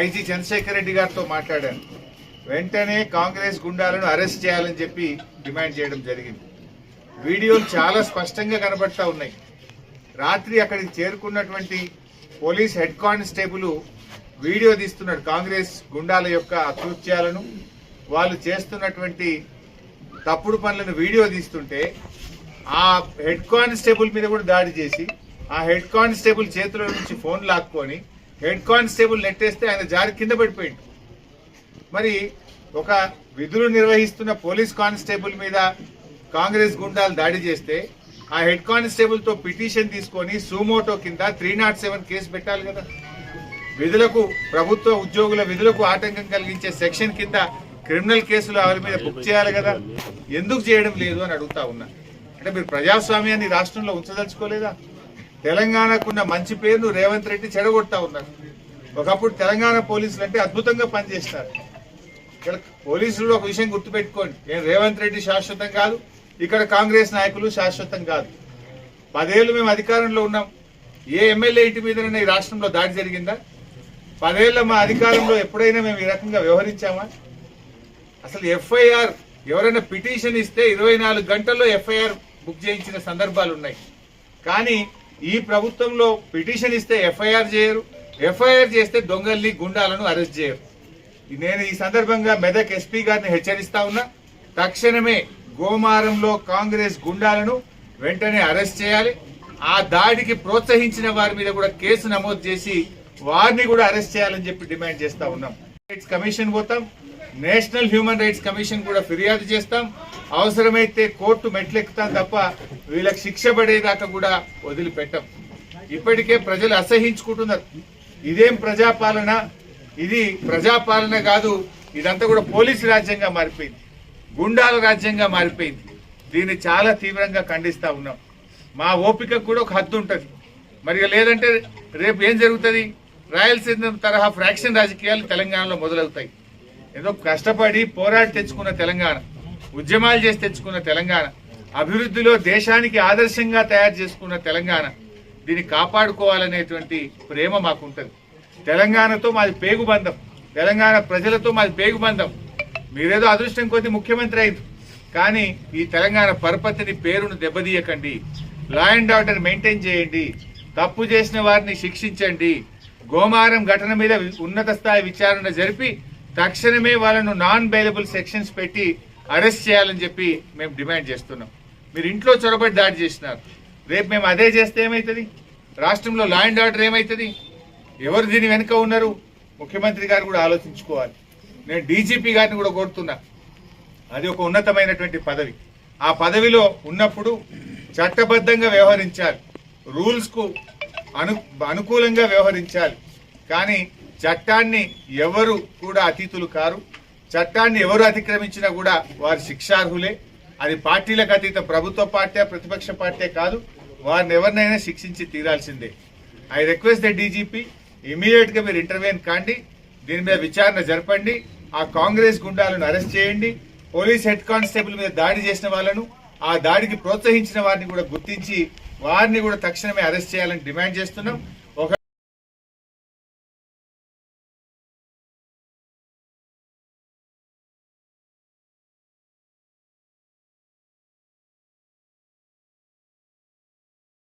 IG Chandrasekhar Reddy గారితో మాట్లాడాను. వెంటనే కాంగ్రెస్ గుండాలను అరెస్ట్ చేయాలని చెప్పి డిమాండ్ చేయడం జరిగింది. వీడియోలు చాలా స్పష్టంగా కనబడతా ఉన్నాయి. రాత్రి అక్కడికి చేరుకున్నటువంటి పోలీస్ హెడ్ కానిస్టేబుల్ వీడియో తీస్తున్నాడు కాంగ్రెస్ గుండాల యొక్క అకృత్యాలను. వాళ్ళు చేస్తున్నటువంటి తప్పుడు పనులను వీడియో తీస్తుంటే ఆ హెడ్ కానిస్టేబుల్ మీద కూడా దాడి చేసి ఆ హెడ్ కానిస్టేబుల్ చేతిలో నుంచి ఫోన్ లాక్కొని హెడ్ కానిస్టేబుల్ నెట్టేస్తే ఆయన జారి కింద పడిపోయింది మరి ఒక విధులు నిర్వహిస్తున్న పోలీస్ కానిస్టేబుల్ మీద కాంగ్రెస్ గుండాలు దాడి చేస్తే ఆ హెడ్ కానిస్టేబుల్తో పిటిషన్ తీసుకొని సూమోటో కింద త్రీ నాట్ సెవెన్ కేసు పెట్టాలి కదా. విధులకు ప్రభుత్వ ఉద్యోగుల విధులకు ఆటంకం కలిగించే సెక్షన్ కింద క్రిమినల్ కేసులు వారి మీద బుక్ చేయాలి కదా. ఎందుకు చేయడం లేదు అని అడుగుతా ఉన్నా. అంటే మీరు ప్రజాస్వామ్యాన్ని రాష్ట్రంలో ఉంచదలుచుకోలేదా? తెలంగాణకున్న మంచి పేరును రేవంత్ రెడ్డి చెడగొట్టా ఉన్నారు. ఒకప్పుడు తెలంగాణ పోలీసులు అంటే అద్భుతంగా పనిచేస్తారు. ఇక్కడ పోలీసులు ఒక విషయం గుర్తుపెట్టుకోండి. నేను రేవంత్ రెడ్డి శాశ్వతం కాదు ఇక్కడ కాంగ్రెస్ నాయకులు శాశ్వతం కాదు. పదేళ్ళు మేము అధికారంలో ఉన్నాం. ఏ ఎమ్మెల్యే ఇంటి మీదనైనా ఈ రాష్ట్రంలో దాడి జరిగిందా? పదేళ్ళ మా అధికారంలో ఎప్పుడైనా మేము ఈ రకంగా వ్యవహరించామా? అసలు ఎఫ్ఐఆర్ ఎవరైనా పిటిషన్ ఇస్తే ఇరవై నాలుగు గంటల్లో ఎఫ్ఐఆర్ బుక్ చేయించిన సందర్భాలు ఉన్నాయి కానీ ఈ ప్రభుత్వంలో పిటిషన్ ఇస్తే ఎఫ్ఐఆర్ చేయరు ఎఫ్ఐఆర్ చేస్తే దొంగల్ని గుండాలను అరెస్ట్ చేయరు. నేను ఈ సందర్భంగా మెదక్ ఎస్పీ గారిని హెచ్చరిస్తా ఉన్నా తక్షణమే గోమారంలో కాంగ్రెస్ గుండాలను వెంటనే అరెస్ట్ చేయాలి. ఆ దాడికి ప్రోత్సహించిన వారి మీద కూడా కేసు నమోదు చేసి వారిని కూడా అరెస్ట్ చేయాలని చెప్పి డిమాండ్ చేస్తా ఉన్నాం. కమిషన్ పోతాం. నేషనల్ హ్యూమన్ రైట్స్ కమిషన్ కూడా ఫిర్యాదు చేస్తాం. అవసరమైతే కోర్టు మెట్లెక్కుతాం తప్ప వీళ్ళకి శిక్ష పడేదాకా కూడా వదిలిపెట్టాం. ఇప్పటికే ప్రజలు అసహించుకుంటున్నారు. ఇదేం ప్రజాపాలన? ఇది ప్రజాపాలన కాదు. ఇదంతా కూడా పోలీసు రాజ్యంగా మారిపోయింది. గుండాల రాజ్యంగా మారిపోయింది. దీన్ని చాలా తీవ్రంగా ఖండిస్తూ ఉన్నాం. మా ఓపిక కూడా ఒక హద్దు ఉంటుంది. మరి లేదంటే రేపు ఏం జరుగుతుంది? రాయలసీమ తరహా ఫ్రాక్షన్ రాజకీయాలు తెలంగాణలో మొదలవుతాయి. ఏదో కష్టపడి పోరాడి తెచ్చుకున్న తెలంగాణ ఉద్యమాలు చేసి తెచ్చుకున్న తెలంగాణ అభివృద్ధిలో దేశానికి ఆదర్శంగా తయారు చేసుకున్న తెలంగాణ దీన్ని కాపాడుకోవాలనేటువంటి ప్రేమ మాకుంటుంది. తెలంగాణతో మాది పేగుబంధం తెలంగాణ ప్రజలతో మాది పేగుబంధం మీరేదో అదృష్టం కొద్ది ముఖ్యమంత్రి అయింది కానీ ఈ తెలంగాణ పరపతిని పేరును దెబ్బతీయకండి. లా అండ్ ఆర్డర్ మెయింటైన్ చేయండి. తప్పు చేసిన వారిని శిక్షించండి. గోమారం ఘటన మీద ఉన్నత స్థాయి విచారణ జరిపి తక్షణమే వాళ్ళను నాన్ బెయిలబుల్ సెక్షన్స్ పెట్టి అరెస్ట్ చేయాలని చెప్పి మేము డిమాండ్ చేస్తున్నాం. మీరు ఇంట్లో చొరబడి దాడి చేసినారు. రేపు మేము అదే చేస్తే ఏమవుతుంది రాష్ట్రంలో లా అండ్ ఆర్డర్ ఏమవుతుంది ఎవరు దీని వెనుక ఉన్నారు? ముఖ్యమంత్రి గారు కూడా ఆలోచించుకోవాలి. నేను డీజీపీ గారిని కూడా కోరుతున్నా. అది ఒక ఉన్నతమైనటువంటి పదవి. ఆ పదవిలో ఉన్నప్పుడు చట్టబద్ధంగా వ్యవహరించాలి. రూల్స్కు అను అనుకూలంగా వ్యవహరించాలి. కానీ చట్టాన్ని ఎవరు కూడా అతీతులు కారు. చట్టాన్ని ఎవరు అతిక్రమించినా కూడా వారు శిక్షార్హులే. అది పార్టీలకు అతీత ప్రభుత్వ పార్టీ ప్రతిపక్ష పార్టీ కాదు. వారిని ఎవరినైనా శిక్షించి తీరాల్సిందే. ఐ రిక్వెస్ట్ ద డీజీపీ ఇమీడియట్గా మీరు ఇంటర్వ్యూన్ కాండి. దీని మీద విచారణ జరపండి. ఆ కాంగ్రెస్ గుండాలను అరెస్ట్ చేయండి. పోలీస్ హెడ్ కానిస్టేబుల్ మీద దాడి చేసిన వాళ్ళను ఆ దాడికి ప్రోత్సహించిన వారిని కూడా గుర్తించి వారిని కూడా తక్షణమే అరెస్ట్ చేయాలని డిమాండ్ చేస్తున్నాం.